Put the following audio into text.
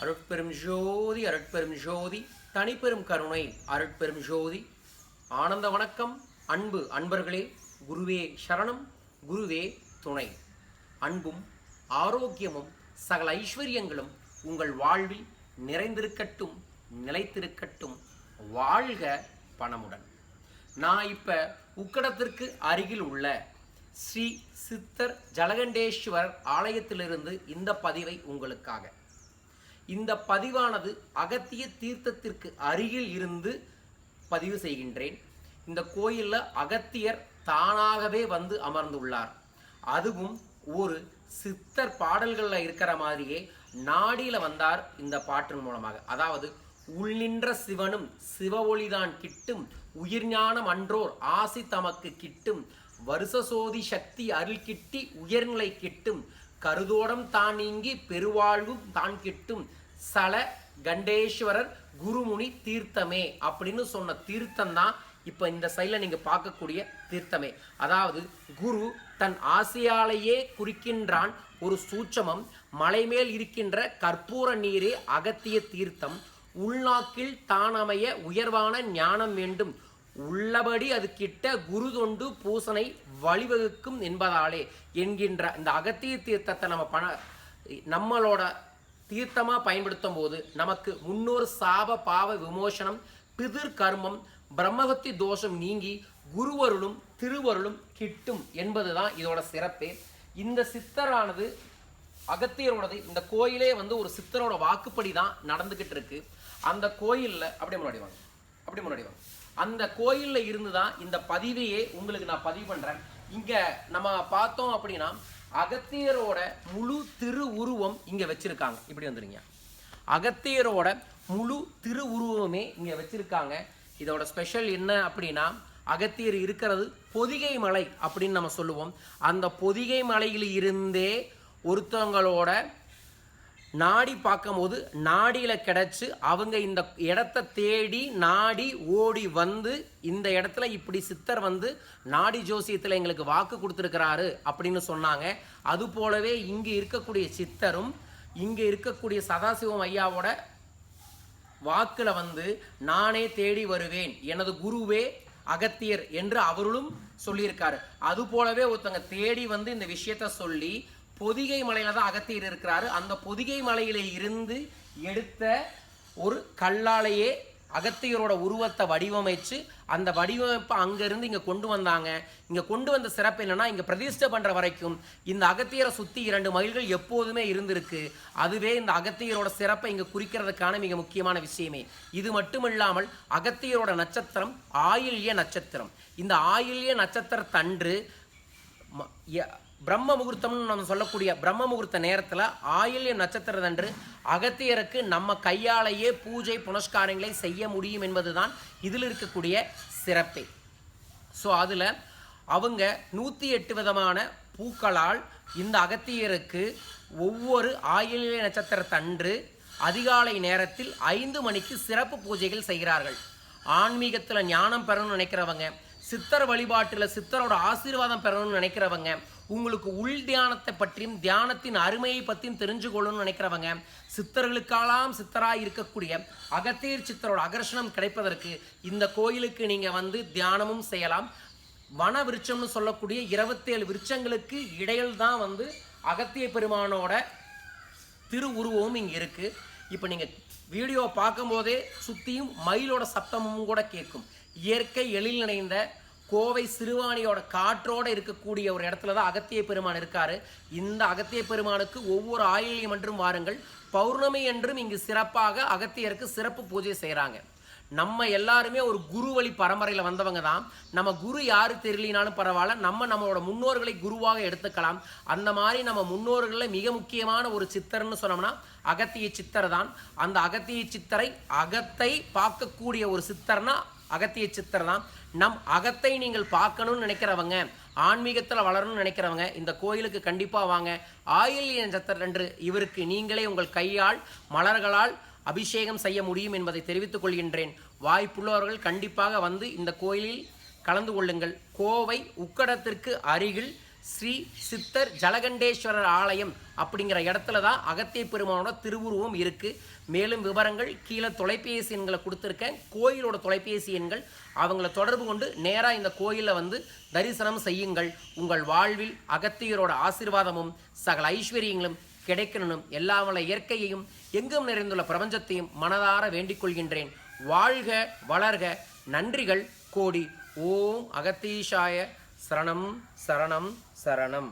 அருட்பெரும் ஜோதி அருட்பெரும் ஜோதி தனிப்பெரும் கருணை அருட்பெரும் ஜோதி. ஆனந்த வணக்கம் அன்பு அன்பர்களே குருவே சரணம் குருவே துணை. அன்பும் ஆரோக்கியமும் சகல ஐஸ்வர்யங்களும் உங்கள் வாழ்வில் நிறைந்திருக்கட்டும் நிலைத்திருக்கட்டும் வாழ்க பணமுடன். நான் இப்போ உக்கடத்திற்கு அருகில் உள்ள ஸ்ரீ சித்தர் ஜலகண்டேஸ்வரர் ஆலயத்திலிருந்து இந்த பதிவை உங்களுக்காக இந்த பதிவானது அகத்திய தீர்த்தத்திற்கு அருகில் இருந்து பதிவு செய்கின்றேன். இந்த கோயிலில் அகத்தியர் தானாகவே வந்து அமர்ந்துள்ளார். அதுவும் ஒரு சித்தர் பாடல்களில் இருக்கிற மாதிரியே நாடியில் வந்தார் இந்த பாட்டின் மூலமாக. அதாவது உள்ளின்ற சிவனும் சிவ ஒளிதான் கிட்டும் உயிர்ஞானம் அன்றோர் ஆசி தமக்கு கிட்டும் வருஷசோதி சக்தி அருள் கிட்டி உயர்நிலை கிட்டும் கருதோடம் தான் நீங்கி பெருவாழ்வும் தான் கிட்டும். சல கண்டேஸ்வரர் குருமுனி தீர்த்தமே அப்படின்னு சொன்ன தீர்த்தம் தான் இப்போ இந்த சைடில் நீங்கள் பார்க்கக்கூடிய தீர்த்தமே. அதாவது குரு தன் ஆசையாலேயே குறிக்கின்றான் ஒரு சூட்சமம் மலைமேல் இருக்கின்ற கற்பூர நீரே அகத்திய தீர்த்தம் உள்நாக்கில் தானமைய உயர்வான ஞானம் வேண்டும். உள்ளபடி அது கிட்ட குரு தொண்டு பூசனை வழிவகுக்கும் என்பதாலே என்கின்ற இந்த அகத்திய தீர்த்தத்தை நம்ம பண நம்மளோட தீர்த்தமாக பயன்படுத்தும் போது நமக்கு முன்னோர் சாப பாவ விமோசனம் பிதிர் கர்மம் பிரம்மகத்தி தோஷம் நீங்கி குருவருளும் திருவருளும் கிட்டும் என்பதுதான் இதோட சிறப்பே. இந்த சித்தரானது அகத்தியரோடது இந்த கோயிலே வந்து ஒரு சித்தரோட வாக்குப்படி தான் நடந்துக்கிட்டு இருக்கு. அந்த கோயிலில் அப்படியே முன்னாடி வாங்க. அப்படியே முன்னாடி வாங்க. அந்த கோயிலில் இருந்து தான் இந்த பதிவையே உங்களுக்கு நான் பதிவு பண்ணுறேன் இங்கே நம்ம பார்த்தோம் அப்படின்னா அகத்தியரோட முழு திரு உருவம் இங்கே வச்சுருக்காங்க. இப்படி வந்துருங்க. அகத்தியரோட முழு திரு உருவமே இங்கே வச்சுருக்காங்க. இதோட ஸ்பெஷல் என்ன அப்படின்னா அகத்தியர் இருக்கிறது பொதிகை மலை அப்படின்னு நம்ம சொல்லுவோம். அந்த பொதிகை மலையில் இருந்தே ஒருத்தவங்களோட நாடி பார்க்கும்போது நாடியில் கிடச்சி அவங்க இந்த இடத்த தேடி நாடி ஓடி வந்து இந்த இடத்துல இப்படி சித்தர் வந்து நாடி ஜோசியத்தில் எங்களுக்கு வாக்கு கொடுத்துருக்கிறாரு அப்படின்னு சொன்னாங்க. அது போலவே இங்கே இருக்கக்கூடிய சித்தரும் இங்கே இருக்கக்கூடிய சதாசிவம் ஐயாவோட வாக்கில் வந்து நானே தேடி வருவேன் எனது குருவே அகத்தியர் என்று அவர்களும் சொல்லியிருக்காரு. அது போலவே ஒருத்தங்க தேடி வந்து இந்த விஷயத்த சொல்லி பொதிகை மலையில தான் அகத்தியர் இருக்கிறாரு. அந்த பொதிகை மலையில இருந்து எடுத்த ஒரு கல்லாலேயே அகத்தியரோட உருவத்தை வடிவமைச்சு அந்த வடிவமைப்பை அங்கேருந்து இங்கே கொண்டு வந்தாங்க. இங்கே கொண்டு வந்த சிறப்பு என்னன்னா இங்கே பிரதிஷ்டை பண்ணுற வரைக்கும் இந்த அகத்தியரை சுற்றி இரண்டு மயில்கள் எப்போதுமே இருந்திருக்கு. அதுவே இந்த அகத்தியரோட சிறப்பை இங்கே குறிக்கிறதுக்கான மிக முக்கியமான விஷயமே. இது மட்டும் இல்லாமல் அகத்தியரோட நட்சத்திரம் ஆயில்ய நட்சத்திரம். இந்த ஆயில்ய நட்சத்திரத்தன்று ம- ய- பிரம்ம முகூர்த்தம்னு நம்ம சொல்லக்கூடிய பிரம்ம முகூர்த்த நேரத்தில் ஆயில்ய நட்சத்திரத்தன்று அகத்தியருக்கு நம்ம கையாலேயே பூஜை புனஸ்காரங்களை செய்ய முடியும் என்பதுதான் இதில் இருக்கக்கூடிய சிறப்பே. ஸோ அதில் அவங்க நூற்றி எட்டு விதமான பூக்களால் இந்த அகத்தியருக்கு ஒவ்வொரு ஆயில்ய நட்சத்திரத்தன்று அதிகாலை நேரத்தில் ஐந்து மணிக்கு சிறப்பு பூஜைகள் செய்கிறார்கள். ஆன்மீகத்தில் ஞானம் பெறணும்னு நினைக்கிறவங்க சித்தர் வழிபாட்டில் சித்தரோட ஆசீர்வாதம் பெறணும்னு நினைக்கிறவங்க உங்களுக்கு உள் தியானத்தை பற்றியும் தியானத்தின் அருமையை பற்றியும் தெரிஞ்சு கொள்ளணும்னு நினைக்கிறவங்க சித்தர்களுக்கெல்லாம் சித்தராக இருக்கக்கூடிய அகத்தீர் சித்தரோட அகர்ஷணம் கிடைப்பதற்கு இந்த கோயிலுக்கு நீங்கள் வந்து தியானமும் செய்யலாம். வன விருட்சம்னு சொல்லக்கூடிய இருபத்தேழு விருட்சங்களுக்கு இடையில் தான் வந்து அகத்திய பெருமானோட திருவுருவமும் இங்கே இருக்குது இப்போ நீங்கள் வீடியோ பார்க்கும்போதே சுற்றியும் மயிலோட சப்தமும் கூட கேட்கும். இயற்கை எழில் நிறைந்த கோவை சிறுவாணியோட காற்றோடு இருக்கக்கூடிய ஒரு இடத்துல தான் அகத்திய பெருமான் இருக்கார். இந்த அகத்திய பெருமானுக்கு ஒவ்வொரு ஆயிலியம் என்றும் வாருங்கள். பௌர்ணமி என்றும் இங்கு சிறப்பாக அகத்தியருக்கு சிறப்பு பூஜை செய்கிறாங்க நம்ம எல்லாருமே ஒரு குரு வழி பரம்பரையில் வந்தவங்க தான். நம்ம குரு யாரு தெரியலினாலும் பரவாயில்ல. நம்ம நம்மளோட முன்னோர்களை குருவாக எடுத்துக்கலாம். அந்த மாதிரி நம்ம முன்னோர்களில் மிக முக்கியமான ஒரு சித்தர்னு சொன்னோம்னா அகத்திய சித்தர் தான். அந்த அகத்திய சித்தரை அகத்தை பார்க்கக்கூடிய ஒரு சித்தர்னா அகத்திய சித்தர் தான் நம் அகத்தை நீங்கள் பார்க்கணும்னு நினைக்கிறவங்க ஆன்மீகத்தில் வளரணும்னு நினைக்கிறவங்க இந்த கோயிலுக்கு கண்டிப்பாக வாங்க. ஆயில்ய நட்சத்திரம் என்று இவருக்கு நீங்களே உங்கள் கையால் மலர்களால் அபிஷேகம் செய்ய முடியும் என்பதை தெரிவித்துக் கொள்கின்றேன். வாய்ப்புள்ளவர்கள் கண்டிப்பாக வந்து இந்த கோயிலில் கலந்து கொள்ளுங்கள். கோவை உக்கடத்திற்கு அருகில் ஸ்ரீ சித்தர் ஜலகண்டேஸ்வரர் ஆலயம் அப்படிங்கிற இடத்துல தான் அகத்திய பெருமானோட திருவுருவம் இருக்குது மேலும் விவரங்கள் கீழே தொலைபேசி எண்களை கொடுத்துருக்கேன். கோயிலோட தொலைபேசி எண்கள். அவங்கள தொடர்பு கொண்டு நேராக இந்த கோயிலில் வந்து தரிசனம் செய்யுங்கள். உங்கள் வாழ்வில் அகத்தியரோட ஆசீர்வாதமும் சகல ஐஸ்வர்யங்களும் கிடைக்கணும் எல்லா வள இயற்கையையும் எங்கும் நிறைந்துள்ள பிரபஞ்சத்தையும் மனதார வேண்டிக் கொள்கின்றேன். வாழ்க வளர்க. நன்றிகள். கோடி. ஓம் அகத்தீஷாய. சரணம் சரணம். சரணம்.